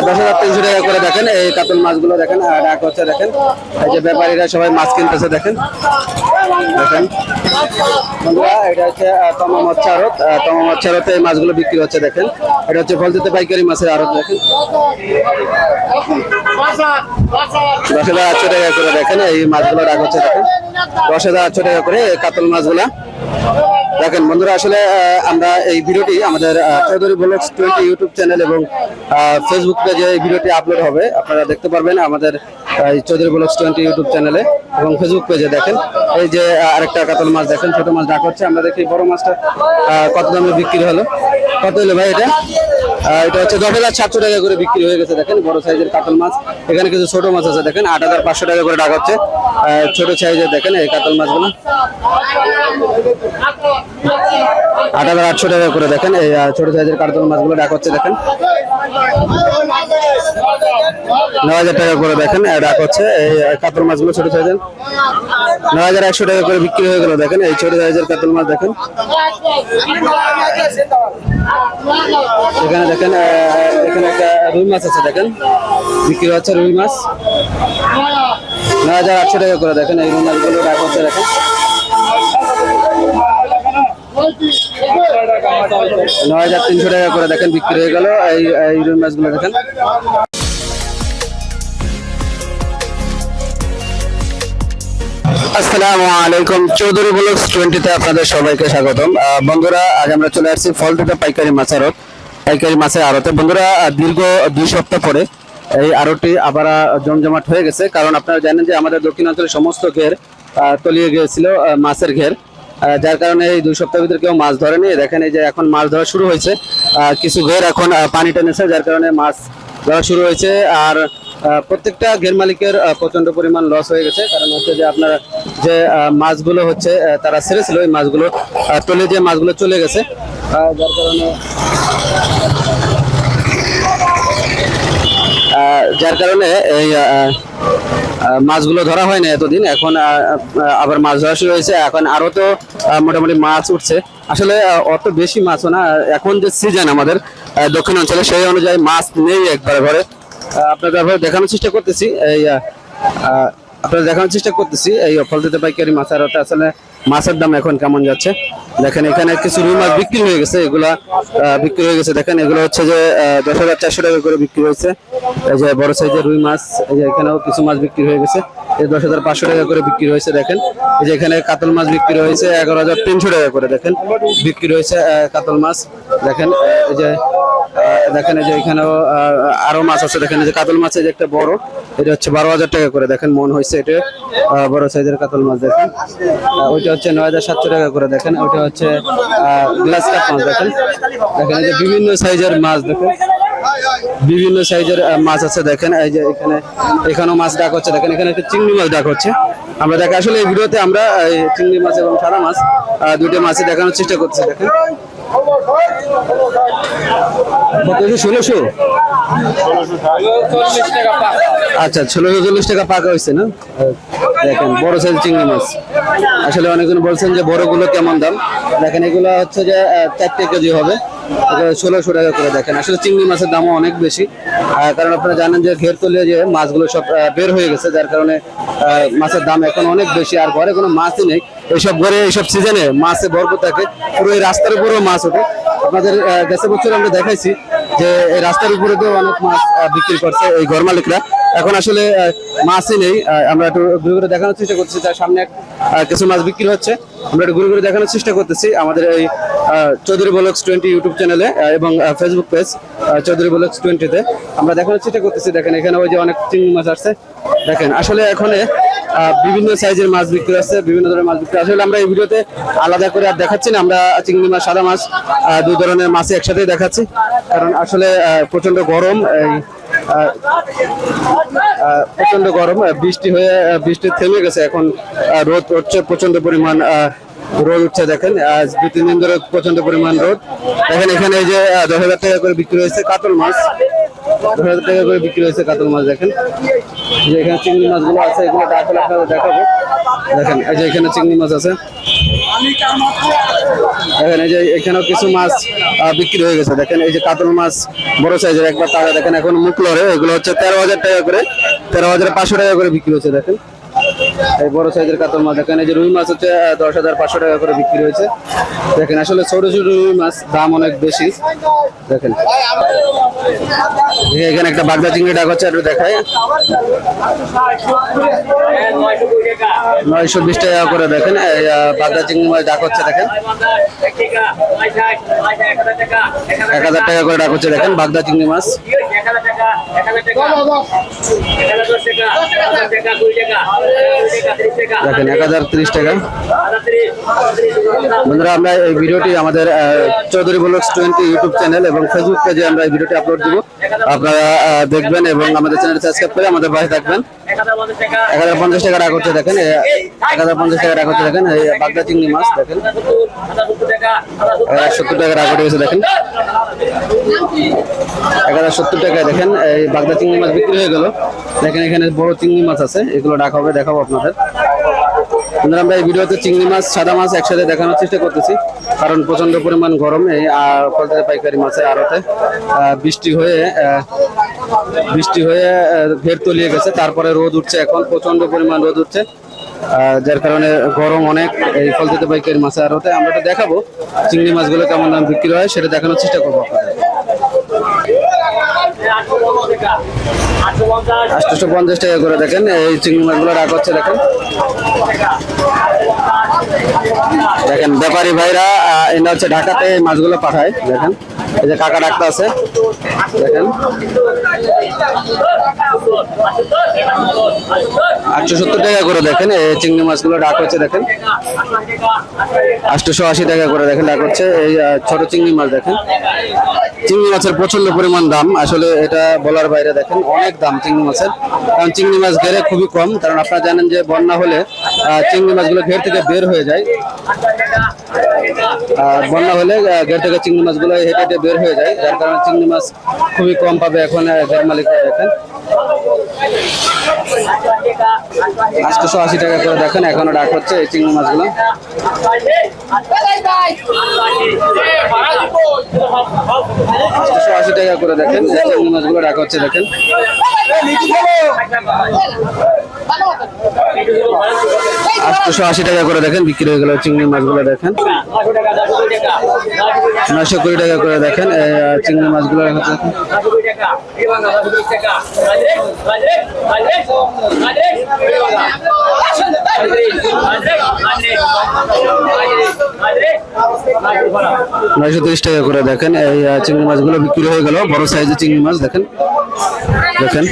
দশ হাজার তিনশো টাকা করে দেখেন এই কাতল মাছগুলো দেখেন আহ, ডাক হচ্ছে দেখেন এই যে ব্যাপারীরা সবাই মাছ কিনতেছে দেখেন। দেখেন। এটা হচ্ছে তমা মৎস্য আড়ত তমা মৎস্য এই মাছগুলো বিক্রি হচ্ছে দেখেন। এটা হচ্ছে ফলতিতে পাইকারি মাছের আড়ত দেখেন। দশ হাজার আটশো করে দেখেন এই মাছগুলো ডাক হচ্ছে দেখেন। দশ হাজার আটশো টাকা করে কাতল মাছগুলা। দেখেন বন্ধুরা, আসলে আমরা এই ভিডিওটি আমাদের Chowdhury vlogs twenty YouTube channel এবং ফেসবুক পেজে এই ভিডিওটি আপলোড হবে। আপনারা দেখতে পারবেন আমাদের এই চৌধুরী ব্লগস টোয়েন্টি ইউটিউব চ্যানেলে এবং ফেসবুক পেজে দেখেন। এই যে আরেকটা কাতল মাছ দেখেন, ছোট মাছ ডাক হচ্ছে। আমরা দেখি বড় মাছটা কত দামে বিক্রি হলো? কত হলো ভাই এটা? এটা হচ্ছে দশ হাজার সাতশো টাকা করে বিক্রি হয়ে গেছে, দেখেন বড় সাইজের কাতল মাছ। এখানে কিছু ছোট মাছ আছে, দেখেন আট হাজার পাঁচশো টাকা করে ডাক হচ্ছে। ছোট সাইজের, দেখেন এই কাতল মাছগুলো। আট হাজার আটশো টাকা করে দেখেন। এই ছোট সাইজের কার্টুন মাছগুলো ডাক হচ্ছে, দেখেন। নয় হাজার টাকা করে দেখেন ডাক হচ্ছে। এই কাতল মাছগুলো ছোট সাইজের। নয় হাজার একশো টাকা করে বিক্রি হয়ে গেল, দেখেন। এই ছোট সাইজের কাতল মাছ দেখেন। এখানে দেখেন এখানে একটা রুই মাছ আছে, দেখেন। বিক্রি হচ্ছে রুই মাছ। নয় হাজার আটশো টাকা করে দেখেন, এই রুই মাছগুলো ডাক হচ্ছে, দেখেন। নয় হাজার তিনশো টাকা করে দেখেন বিক্রি হয়ে গেল। দেখেন। আসসালামু আলাইকুম। চৌধুরী ব্লগস টোয়েন্টিতে আপনাদের সবাইকে স্বাগতম। বন্ধুরা, আজ আমরা চলে আসছি ফলটিতে পাইকারি মাছের আড়ত। পাইকারি মাছের আড়তে। বন্ধুরা দীর্ঘ দুই সপ্তাহ পরে এই আড়তটি আবার জমজমাট হয়ে গেছে। কারণ আপনারা জানেন যে আমাদের দক্ষিণাঞ্চলের সমস্ত ঘের তলিয়ে গিয়েছিল মাছের ঘের। যার কারণে এই দুই সপ্তাহের ভিতরে কেউ মাছ ধরেনি। দেখেন এই যে এখন মাছ ধরা শুরু হয়েছে। কিছু ঘের এখন পানি টেনেছে যার কারণে মাছ ধরা শুরু হয়েছে। আর প্রত্যেকটা ঘের মালিকের আহ, প্রচণ্ড পরিমাণ লস হয়ে গেছে। কারণ হচ্ছে যে আপনার যে মাছগুলো হচ্ছে তারা ছেড়েছিল ওই মাছগুলো তলে যে মাছগুলো চলে গেছে। যার কারণে যার কারণে এই মাছগুলো ধরা হয় না এতদিন, এখন আবার মাছ ধরা শুরু হয়েছে। এখন আরও তো মোটামুটি মাছ উঠছে। আসলে অত বেশি মাছও না এখন যে সিজন আমাদের দক্ষিণ অঞ্চলে সেই অনুযায়ী মাছ নেই একবারে ঘরে। আপনাদের দেখানোর চেষ্টা করতেছি, এই আহ, দেখানোর চেষ্টা করতেছি এই ফলতিতে পাইকারি মাছের আড়তে আসলে মাছের দাম এখন কেমন যাচ্ছে? দেখেন এখানে কিছু রুই মাছ বিক্রি হয়ে গেছে এগুলা বিক্রি হয়ে গেছে। দেখেন এগুলো হচ্ছে যে দশ হাজার চারশো টাকা করে বিক্রি হয়েছে। এই যে বড় সাইজের রুই মাছ এই যে এখানেও কিছু মাছ বিক্রি হয়ে গেছে। এই দশ হাজার পাঁচশো টাকা করে বিক্রি হয়েছে দেখেন। এই যে এখানে কাতল মাছ বিক্রি হয়েছে এগারো হাজার তিনশো টাকা করে দেখেন। বিক্রি হয়েছে কাতল মাছ দেখেন এই যে দেখেন যে এখানেও আরও মাছ আছে। দেখেন যে কাতল মাছ এই যে একটা বড়, এটা হচ্ছে বারো হাজার টাকা করে। দেখেন, মন হয়েছে এটা বড় সাইজের কাতল মাছ, দেখেন। ওইটা হচ্ছে নয় হাজার সাতশো টাকা করে, দেখেন। ওইটা হচ্ছে গ্লাস কাপ মাছ, দেখেন। দেখেন যে বিভিন্ন সাইজের মাছ, দেখেন। বিভিন্ন সাইজের মাছ আছে, দেখেন। এই যে এখানে, এখানেও মাছ ডাক হচ্ছে। দেখেন, এখানে একটা চিংড়ি মাছ ডাক হচ্ছে। আমরা দেখে, আসলে এই ভিডিওতে আমরা চিংড়ি মাছ এবং সাদা মাছ দুটো মাছই দেখানোর চেষ্টা করছি দেখেন। ষোলোশো? আচ্ছা ষোলোশো চল্লিশ টাকা পাকা হয়েছে না? দেখেন, বড় সাইজ চিংড়ি মাছ। আসলে অনেকজন বলছেন যে বড়গুলো কেমন দাম? দেখেন, এগুলো হচ্ছে যে চারটে কেজি হবে। ষোলোশো টাকা করে দেখেন। আসলে চিংড়ি মাছের দামও অনেক বেশি। কারণ আপনারা জানেন যে ঘের তলিয়ে যে মাছগুলো সব বের হয়ে গেছে, যার কারণে মাছের দাম এখন অনেক বেশি, আর ঘরে কোনো মাছই নেই। এইসব ঘরে, এইসব সিজনে মাছে ভরপুর থাকে। পুরো এই রাস্তার উপরেও মাছ ওঠে। আপনাদের গেছে বছর আমরা দেখাইছি যে এই রাস্তার উপরে তো অনেক মাছ বিক্রি করছে এই ঘর মালিকরা। এখন আসলে মাছই নেই। আমরা একটু ঘুরে ঘুরে দেখানোর চেষ্টা করতেছি। তার সামনে কিছু মাছ বিক্রি হচ্ছে। আমরা একটু ঘুরে ঘুরে দেখানোর চেষ্টা করতেছি। আমাদের এই চৌধুরী ব্লগস টোয়েন্টি ইউটিউব চ্যানেলে এবং ফেসবুক পেজ চৌধুরী ব্লগস টোয়েন্টিতে। আমরা দেখানোর চেষ্টা করতেছি, দেখেন, এখানে ওই যে অনেক চিংড়ি মাছ আসছে। দেখেন, আসলে এখানে বিভিন্ন সাইজের মাছ বিক্রি হচ্ছে, বিভিন্ন ধরনের মাছ বিক্রি আসলে আমরা এই ভিডিওতে আলাদা করে আর দেখাচ্ছি না, আমরা চিংড়ি মাছ, সাদা মাছ দুই ধরনের মাছই একসাথেই দেখাচ্ছি। কারণ আসলে প্রচণ্ড গরম প্রচণ্ড গরম বৃষ্টি হয়ে বৃষ্টি থেমে গেছে। এখন রোদ হচ্ছে প্রচণ্ড পরিমাণ রোদ উঠছে দেখেন আজ দু, তিন দিন ধরে প্রচণ্ড পরিমাণ রোদ। দেখেন এখানে এই যে দশ হাজার টাকা করে বিক্রি হয়েছে কাতল মাছ। দশ হাজার টাকা করে বিক্রি হয়েছে কাতল মাছ, দেখেন। যে এখানে চিংড়ি মাছগুলো আছে, এগুলো ডাকলে আপনাদের দেখাবো। দেখেন, এই যে এখানে চিংড়ি মাছ আছে। দেখেন, এই যে এখানেও কিছু মাছ বিক্রি হয়ে গেছে। দেখেন, এই যে কাতল মাছ, বড় সাইজের একবার তাজা। দেখেন, এখন মুখ লড়ে। এগুলো হচ্ছে তেরো হাজার টাকা করে, তেরো হাজার পাঁচশো টাকা করে বিক্রি হচ্ছে দেখেন। এই বড় সাইজের কাতল মাছ। দেখেন এই যে রুই মাছ হচ্ছে দশ হাজার পাঁচশো টাকা করে বিক্রি হয়েছে। দেখেন, আসলে ছোট ছোট রুই মাছ, দাম অনেক বেশি। দেখেন। এখানে একটা বাগদা চিংড়ি ডাক হচ্ছে, একটু দেখায় নয়শো বিশ টাকা করে দেখেন বাগদা চিংড়ি মাছ ডাক হচ্ছে দেখেন। এক হাজার টাকা করে ডাক হচ্ছে দেখেন বাগদা চিংড়ি মাছ। দেখেন, এক হাজার ত্রিশ টাকা। বন্ধুরা, আমরা এই ভিডিওটি আমাদের Chowdhury vlogs twenty YouTube channel এবং ফেসবুক পেজে আমরা এই ভিডিওটি আপলোড দিব। আপনারা দেখবেন এবং আমাদের চ্যানেল সাবস্ক্রাইব করে আমাদের পাশে থাকবেন। এক হাজার পঞ্চাশ টাকা রাখ হচ্ছে দেখেন এক হাজার পঞ্চাশ টাকা রাখ হচ্ছে দেখেন বাগদা চিংড়ি মাছ দেখেন। এক সত্তর টাকা রাখ গেছে দেখেন। এক হাজার সত্তর টাকায় দেখেন এই বাগদা চিংড়ি মাছ বিক্রি হয়ে গেল। দেখেন এখানে বড় চিংড়ি মাছ আছে এগুলো ডাক হবে দেখাবো আপনাদের। বন্ধুরা, আমরা এই ভিডিওতে চিংড়ি মাছ সাদা মাছ একসাথে দেখানোর চেষ্টা করতেছি কারণ প্রচণ্ড পরিমাণ গরম আর পাইকারি মাছের আড়তে বৃষ্টি হয়ে বৃষ্টি হয়ে ঘের তলিয়ে গেছে। তারপরে রোদ উঠছে এখন প্রচণ্ড পরিমাণ রোদ উঠছে। যার কারণে গরম অনেক, এই ফল ফলতে পাইকারি মাছের হতে আমরা তো দেখাবো চিংড়ি মাছগুলো কেমন দাম বিক্রি হয়, সেটা দেখানোর চেষ্টা করব আটশোশো পঞ্চাশ টাকা করে দেখেন, এই চিংড়ি মাছগুলো রাখা হচ্ছে দেখেন। দেখেন, ব্যাপারী ভাইরা এরা হচ্ছে ঢাকাতে এই মাছগুলো পাঠায়, দেখেন। এই যে কাকা ডাক্তার আছে। দেখেন। আটশো সত্তর টাকা করে দেখেন। এই চিংড়ি মাছগুলো ডাক হচ্ছে, দেখেন। আটশোশো আশি টাকা করে দেখেন, ডাক হচ্ছে। এই ছোট চিংড়ি মাছ, দেখেন। চিংড়ি মাছের প্রচণ্ড পরিমাণ দাম। আসলে এটা বলার বাইরে দেখেন, অনেক দাম চিংড়ি মাছের। কারণ চিংড়ি মাছ ঘেরে খুবই কম। কারণ আপনারা জানেন যে বন্যা হলে চিংড়ি মাছগুলো ঘের থেকে বের হয়ে যায়। বন্যা হলে ঘের থেকে চিংড়ি মাছগুলো হেঁটে হেঁটে বের হয়ে যায়। যার কারণে চিংড়ি মাছ খুবই কম পাবে এখন ঘের মালিকরা দেখেন আটশোশো আশি টাকা করে দেখেন, এখনও ডাক হচ্ছে এই চিংড়ি মাছগুলো। আটশোশো আশি টাকা করে দেখেন চিংড়ি মাছগুলো ডাক হচ্ছে দেখেন। আটশোশো আশি টাকা করে দেখেন, বিক্রি হয়ে গেল চিংড়ি মাছগুলো দেখেন। নয়শো কুড়ি টাকা করে দেখেন চিংড়ি মাছগুলো। নয়শো তিরিশ টাকা করে দেখেন, এই চিংড়ি মাছগুলো বিক্রি হয়ে গেল, বড় সাইজের চিংড়ি মাছ দেখেন। দেখেন।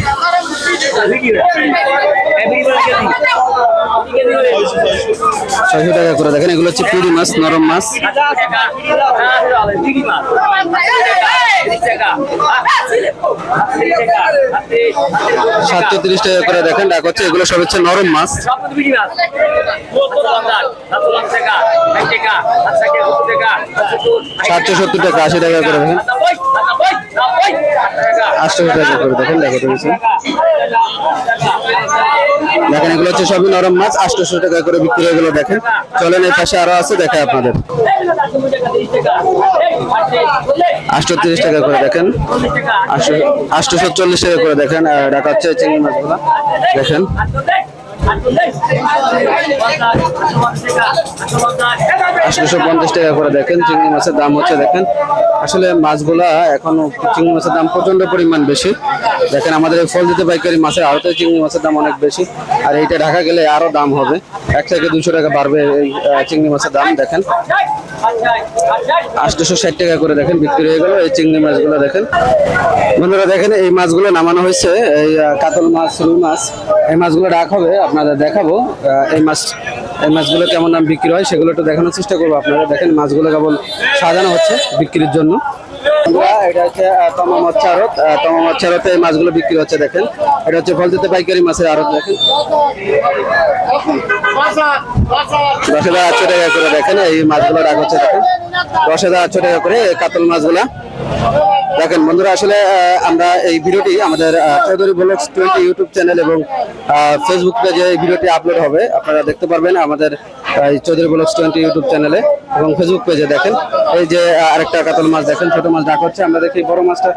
ছয়শো টাকা করে দেখেন, এগুলো হচ্ছে পুরি মাছ, নরম মাছ। সাতশো তিরিশ টাকা করে দেখেন, ডাক হচ্ছে, এগুলো সব হচ্ছে নরম মাছ। সাতশো সত্তর টাকা, আশি টাকা করে দেখেন। আটশো টাকা করে দেখেন, দেখো বেশি। দেখেন, এগুলো হচ্ছে সবই নরম মাছ, আটশোশো টাকা করে বিক্রি হয়ে গেলো দেখেন। চলেন, এই পাশে আরও আছে দেখে আপনাদের। আটশো তিরিশ টাকা করে দেখেন। আটশোশো চল্লিশ টাকা করে দেখেন ডাকা হচ্ছে চিংড়ি মাছগুলো। দেখেন। আটশোশো পঞ্চাশ টাকা করে দেখেন, চিংড়ি মাছের দাম হচ্ছে দেখেন। আসলে মাছগুলা এখন চিংড়ি মাছের দাম প্রচণ্ড পরিমাণ বেশি। দেখেন, আমাদের ফল দিতে পাইকারি মাছের আড়তে চিংড়ি মাছের দাম অনেক বেশি। আর এইটা ঢাকা গেলে আরও দাম হবে। এক থেকে দুশো টাকা বাড়বে এই চিংড়ি মাছের দাম, দেখেন। আটশোশো ষাট টাকা করে দেখেন, বিক্রি হয়ে গেল। এই চিংড়ি মাছগুলো দেখেন। বন্ধুরা দেখেন, এই মাছগুলো নামানো হয়েছে। এই কাতল মাছ, রুই মাছ, এই মাছগুলো রাখ হবে, আপনাদের দেখাবো। এই মাছ, এই মাছগুলো কেমন দাম বিক্রি হয়, সেগুলো একটু দেখানোর চেষ্টা করব আপনারা দেখেন, মাছগুলো কেবল সাজানো হচ্ছে বিক্রির জন্য। এটা হচ্ছে বিক্রি হচ্ছে, দেখেন। এটা হচ্ছে পাইকারি মাছের দেখেন। আটশো টাকা করে, দেখেন, এই মাছগুলো হচ্ছে আটশো টাকা করে কাতল মাছগুলা। দেখেন, বন্ধুরা, আসলে আমরা এই ভিডিওটি আমাদের Chowdhury vlogs twenty YouTube channel এবং ফেসবুক পেজে এই ভিডিওটি আপলোড হবে। আপনারা দেখতে পারবেন আমাদের এই চৌধুরী ব্লগস টোয়েন্টি ইউটিউব চ্যানেলে এবং ফেসবুক পেজে দেখেন। এই যে আরেকটা কাতল মাছ, দেখেন, ছোট মাছ ডাক হচ্ছে? আমরা দেখি বড় মাছটা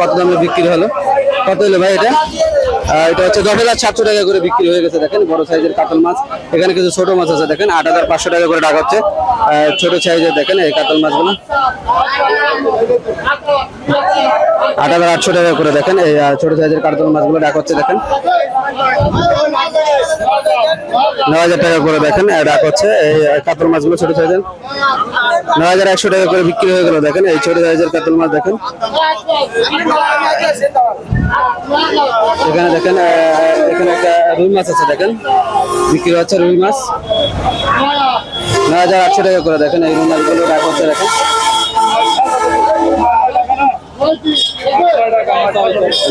কত দামে বিক্রি হলো? কত হলো ভাই এটা? এটা হচ্ছে দশ হাজার সাতশো টাকা করে বিক্রি হয়ে গেছে, দেখেন, বড় সাইজের কাতল মাছ। এখানে কিছু ছোট মাছ আছে, দেখেন, আট হাজার পাঁচশো টাকা করে ডাক হচ্ছে। ছোট সাইজের দেখেন, এই কাতল মাছগুলো। আট হাজার আটশো টাকা করে দেখেন। এই ছোট সাইজের কাতল মাছগুলো ডাক হচ্ছে, দেখেন। নয় হাজার টাকা করে দেখেন ডাক হচ্ছে। এই কাতল মাছগুলো ছোট সাইজের। নয় হাজার একশো টাকা করে বিক্রি হয়ে গেল, দেখেন। এই ছোট সাইজের কাতল মাছ দেখেন। এখানে দেখেন এখানে একটা রুই মাছ আছে, দেখেন। বিক্রি হচ্ছে রুই মাছ। নয় হাজার আটশো টাকা করে দেখেন, এই রুই মাছগুলো ডাক হচ্ছে, দেখেন।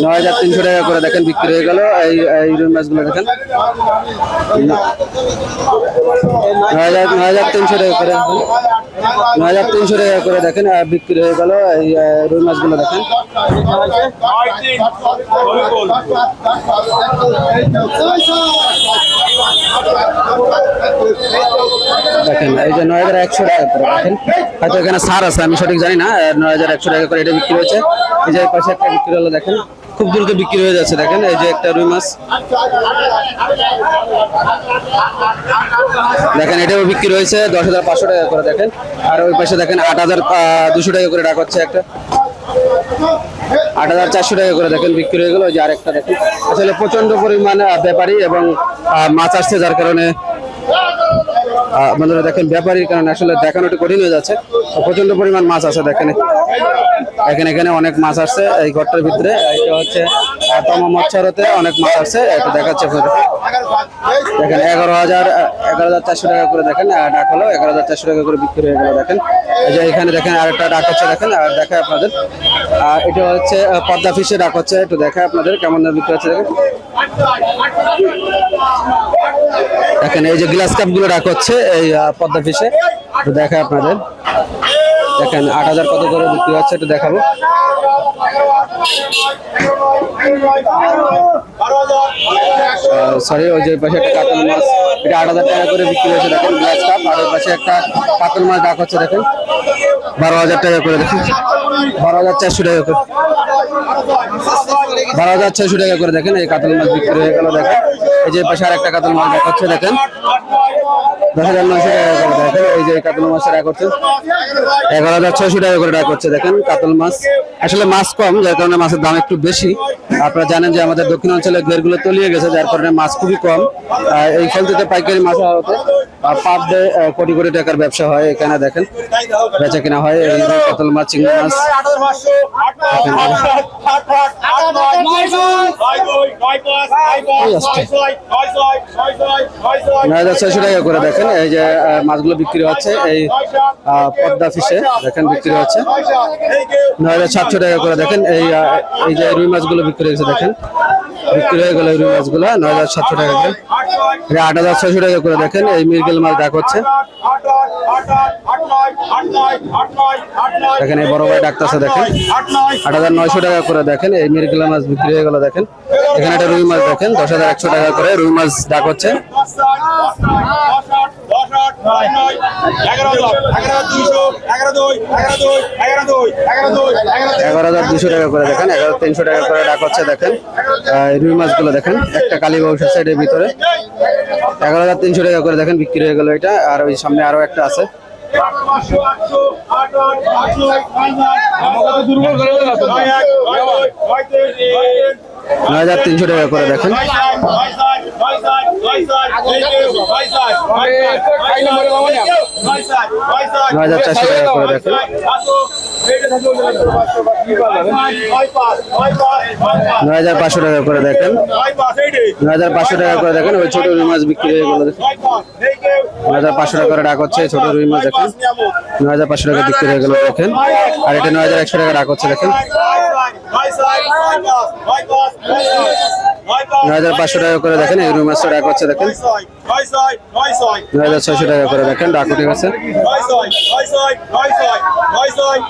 নয় হাজার তিনশো টাকা করে দেখেন বিক্রি হয়ে গেল। এই এই রুই মাছগুলো দেখেন। নয় হাজার নয় হাজার তিনশো টাকা করে। নয় হাজার তিনশো টাকা করে দেখেন বিক্রি হয়ে গেল এই রুই মাছগুলো দেখেন। দেখেন, এই যে নয় হাজার একশো টাকা করে, দেখেন। হয়তো এখানে সার আছে, আমি সঠিক জানি না নয় হাজার একশো টাকা করে এটা বিক্রি হয়েছে। এই যে পাশে একটা বিক্রি হলো, দেখেন। খুব দ্রুত বিক্রি হয়ে যাচ্ছে, দেখেন, এই যে একটা রুই মাছ। দেখেন, এটাও বিক্রি হয়েছে দশ হাজার পাঁচশো টাকা করে, দেখেন। আর ওই পাশে দেখেন, আট হাজার দুশো টাকা করে ডাক হচ্ছে একটা। আট হাজার চারশো টাকা করে, দেখেন, বিক্রি হয়ে গেল। যে আরেকটা, দেখেন। আসলে প্রচণ্ড পরিমাণ ব্যাপারী এবং মাছ আসছে, যার কারণে আপনারা দেখেন, ব্যাপারীর কারণে আসলে দেখানো দেখানোটা কঠিন হয়ে যাচ্ছে। প্রচণ্ড পরিমাণ মাছ আছে, দেখেন। এখানে এখানে অনেক মাছ আসছে এই ঘরটার ভিতরে। এটা হচ্ছে অনেক এটা দেখাচ্ছে এগারো হাজার এগারো হাজার চারশো টাকা করে দেখেন ডাক হলো এগারো হাজার চারশো টাকা করে বিক্রি যে এখানে দেখেন, আরেকটা ডাক হচ্ছে, দেখেন, আর আপনাদের। আর এটা হচ্ছে পদ্মা ফিশে ডাক হচ্ছে, একটু দেখায় আপনাদের কেমন দামে বিক্রি হচ্ছে, দেখেন। দেখেন, এই যে গ্লাস কাপগুলো ডাক হচ্ছে, এই পদ্মা ফিশে দেখায় আপনাদের। দেখেন, আট হাজার কত করে বিক্রি হচ্ছে একটু দেখাবো। সরি ওই যে পাশে একটা কাতল মাছ, এটা আট হাজার টাকা করে বিক্রি হয়েছে, দেখেন গ্লাস কাপ আর ওই পাশে একটা কাতল মাছ ডাক হচ্ছে, দেখেন। বারো হাজার টাকা করে, দেখেন। বারো হাজার চারশো টাকা করে। বারো হাজার ছয়শো টাকা করে, দেখেন, এই কাতল মাছ বিক্রি হয়ে গেল, দেখেন। এই যে পাশে আর একটা কাতল মাছ হচ্ছে, দেখেন। দশ হাজার নয়শো টাকা করে দেখেন, এই যে কাতল মাছ ডাক হচ্ছে এগারো হাজার ছয়শো টাকা করে ডাক হচ্ছে দেখেন, কাতল মাছ। আসলে মাছ কম, যার কারণে মাছের দাম একটু বেশি। আপনারা জানেন যে আমাদের দক্ষিণ অঞ্চলে ঘেরগুলো তলিয়ে গেছে, যার কারণে মাছ খুবই কম। এই ফলটিতে পাইকারি মাছ হতে পার ডে কোটি কোটি টাকার ব্যবসা হয় এখানে, দেখেন। বেচা কিনা হয়, এই কাতল মাছ, চিংড়ি মাছ। নয় হাজার ছয়শো টাকা করে, দেখেন। এই যে মাছগুলো বিক্রি হচ্ছে, এই পদ্মা ফিসে দেখেন, বিক্রি হচ্ছে। নয় সাতশো টাকা করে দেখেন, এই এই যে রুই মাছগুলো বিক্রি হয়েছে, দেখেন। বিক্রি হয়ে গেল রুই মাছগুলো নয় হাজার সাতশো টাকা করে। আট হাজার ছয়শো টাকা করে দেখেন, এই মিরগেল মাছ ডাক হচ্ছে। দেখেন, এই বড় ভাই ডাকতেছে, দেখেন। আট হাজার নয়শো টাকা করে দেখেন, এই মিরগেল মাছ বিক্রি হয়ে গেল, দেখেন। এখানে একটা রুই মাছ দেখেন, দশ হাজার একশো টাকা করে রুই মাছ ডাক হচ্ছে। এগারো হাজার দুশো টাকা করে দেখেন এগারো তিনশো টাকা করে ডাক হচ্ছে দেখেন রুই মাছগুলো দেখেন একটা কালী ব্যবসা সাইডের ভিতরে এগারো হাজার তিনশো টাকা করে দেখেন বিক্রি হয়ে গেল এটা আর ওই সামনে আরও একটা আছে নয় হাজার তিনশো টাকা করে দেখেন। নয় হাজার চারশো টাকা করে দেখেন নয় হাজার পাঁচশো টাকা করে দেখেন। নয় হাজার পাঁচশো টাকা করে দেখেন, ওই ছোট রুই মাছ বিক্রি হয়ে গেল নয় হাজার পাঁচশো টাকা করে ডাক হচ্ছে ছোট রুই মাছ দেখেন। নয় হাজার পাঁচশো টাকা বিক্রি হয়ে গেল দেখেন। আর এটা নয় হাজার একশো টাকা ডাক হচ্ছে দেখেন। নয় হাজার পাঁচশো টাকা করে দেখেন, এই রুই মাছটা ডাক হচ্ছে দেখেন। নয় হাজার ছয়শো টাকা করে দেখেন ডাক উঠে গেছে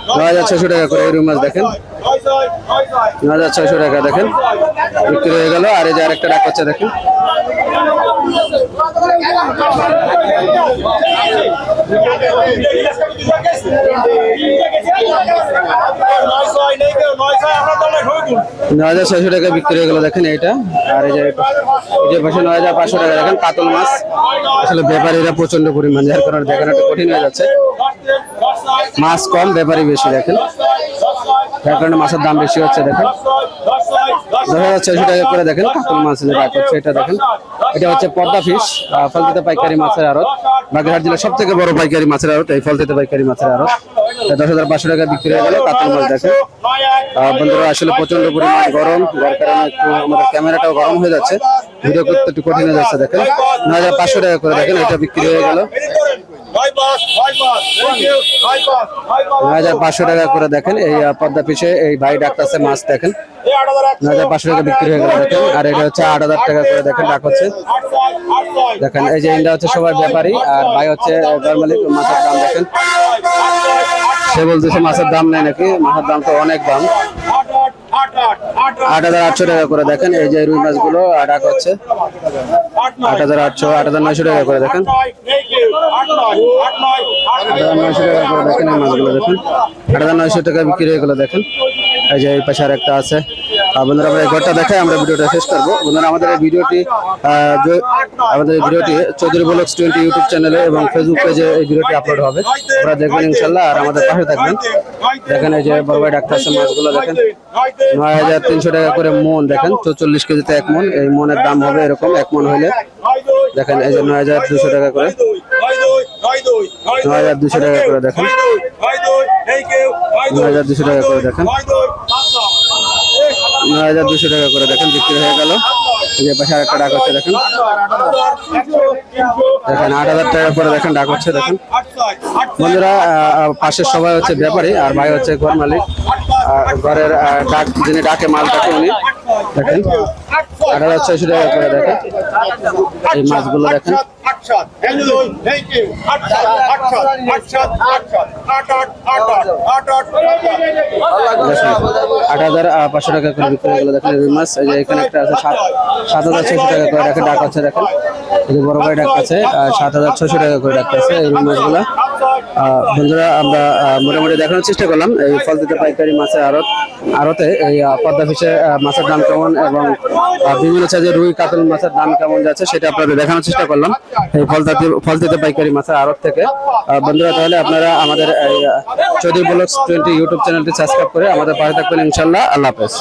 নয় হাজার ছয়শো টাকা করে এই রুই মাছ দেখেন। নয় হাজার ছয়শো টাকা, দেখেন। বিক্রি হয়ে গেল, আর এই যে আরেকটা ডাক দেখেন। হাজার ছয়শো বিক্রি হয়ে গেল, দেখেন আর এই যে পাশে পাঁচশো টাকা, দেখেন, কাতল মাছ। আসলে ব্যাপারীরা প্রচণ্ড পরিমাণ, যার কারণে দেখানো কঠিন হয়ে যাচ্ছে। মাছ কম, ব্যাপারী বেশি, দেখেন। যার কারণে মাছের দাম বেশি হচ্ছে, দেখেন। দশ হাজার ছয়শো টাকা করে, দেখেন, কাতল মাছ যে ডাক হচ্ছে এটা দেখেন। এটা হচ্ছে পদ্মা ফিশ ফলতিতে পাইকারি মাছের আড়ত। বাগেরহাট জেলার সব থেকে বড় পাইকারি মাছের আড়ত, এই ফলতিতে পাইকারি মাছের আড়ত। দশ হাজার পাঁচশো টাকা বিক্রি হয়ে গেল কাতল মাছ দেখেন। বন্ধুরা, আসলে প্রচণ্ড পরিমাণ গরম, যার কারণে একটু আমাদের ক্যামেরাটাও গরম হয়ে যাচ্ছে। ভিডিও করতে একটু কঠিন হয়ে যাচ্ছে, দেখেন। নয় হাজার পাঁচশো টাকা করে, দেখেন, এটা বিক্রি হয়ে গেল। পাঁচশো টাকা করে দেখেন, এই পদ্মা এই ভাই ডাক্তারছে মাছ দেখেন। হাজার পাঁচশো টাকা বিক্রি হয়ে দেখেন, আর এটা হচ্ছে আট হাজার টাকা করে দেখেন, ডাক হচ্ছে। দেখেন, এই যে ইন্ডা হচ্ছে সবাই ব্যাপারী, আর ভাই হচ্ছে মাছের দাম দেখেন। সে বলতেছে মাছের দাম নেই নাকি, মাছের দাম তো অনেক দাম। আট হাজার আটশো টাকা করে দেখেন, এই যে রুই মাছগুলো গুলো হচ্ছে। আট হাজার আটশো, আট হাজার নয়শো টাকা করে দেখেন। আট হাজার নয়শো টাকা দেখেন এই মাছগুলো দেখেন। আট হাজার নয়শো টাকা বিক্রি হয়ে গেলো দেখেন। এই যে এই পাশে আর একটা আছে। বন্ধুরা, আমরা এই ঘরটা দেখাই, আমরা ভিডিওটা শেষ করব। বন্ধুরা, আমাদের এই ভিডিওটি আমাদের এই ভিডিওটি চৌধুরী ব্লগস টোয়েন্টি ইউটিউব চ্যানেলে এবং ফেসবুক পেজে এই ভিডিওটি আপলোড হবে। আপনারা দেখবেন ইনশাল্লাহ আর আমাদের পাশে থাকবেন। দেখেন এই যে বড় ভাই ডাক্তার আছে মাছগুলো, দেখেন। নয় হাজার তিনশো টাকা করে মন, দেখেন। চৌচল্লিশ কেজিতে এক মন, এই মনের দাম হবে এরকম, এক মন হইলে। দেখেন, এই যে নয় হাজার দুশো টাকা করে। নয় হাজার দুশো টাকা করে, দেখেন। নয় হাজার দুশো টাকা করে, দেখেন। নয় হাজার দুশো টাকা করে দেখেন বিক্রি হয়ে গেল যে পাশে আরেকটা ডাক হচ্ছে দেখেন দেখেন আট হাজার টাকা করে দেখেন ডাক হচ্ছে দেখেন বন্ধুরা পাশের সবাই হচ্ছে ব্যাপারী আর ভাই হচ্ছে ঘর মালিক ঘরের ডাক যিনি ডাকে মাল ডাকে উনি দেখেন আট হাজার ছয়শো টাকা করে দেখেন এই মাছগুলো দেখেন আট হাজার পাঁচশো টাকা করে বিক্রি হয়ে দেখেন রুই মাছ, এই যে এখানে একটা আছে, সাত সাত হাজার ছয়শো টাকা করে ডাকা ডাক আছে, দেখেন। বড় ভাই ডাক আছে সাত হাজার ছশো টাকা করে ডাক আছে এই রুই মাছগুলো। বন্ধুরা, আমরা মোটামুটি দেখানোর চেষ্টা করলাম। এই ফল দিতে পাইকারি মাছের আড়ত আড়তে এই পদ্মা ফিশে মাছের দাম কেমন এবং বিভিন্ন সাইজের রুই, কাতল মাছের দাম কেমন যাচ্ছে সেটা আপনাদের দেখানোর চেষ্টা করলাম এই ফল ফল দিতে পাইকারি মাছের আড়ত থেকে। বন্ধুরা, তাহলে আপনারা আমাদের এই চৌধুরী ব্লগস টোয়েন্টি ইউটিউব চ্যানেলটি সাবস্ক্রাইব করে আমাদের পাশে থাকবেন ইনশাল্লাহ আল্লাহ হাফেজ।